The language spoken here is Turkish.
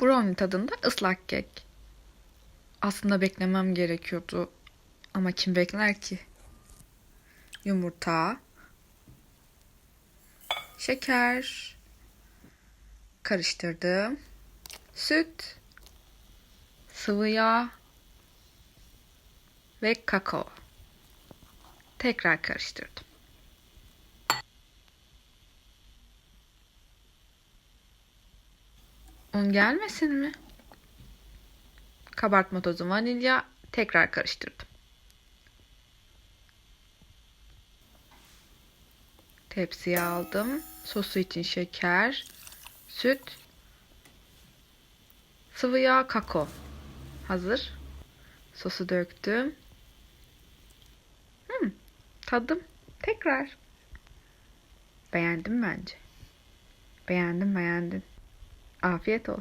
Brownie tadında ıslak kek. Aslında beklemem gerekiyordu. Ama kim bekler ki? Yumurta, şeker, karıştırdım. Süt, sıvı yağ ve kakao. Tekrar karıştırdım. Un gelmesin mi? Kabartma tozu, vanilya tekrar karıştırdım. Tepsiye aldım. Sosu için şeker, süt, sıvı yağ, kakao. Hazır. Sosu döktüm. Hmm, tadım. Tekrar. Beğendim bence. Beğendim beğendim. Afiyet olsun.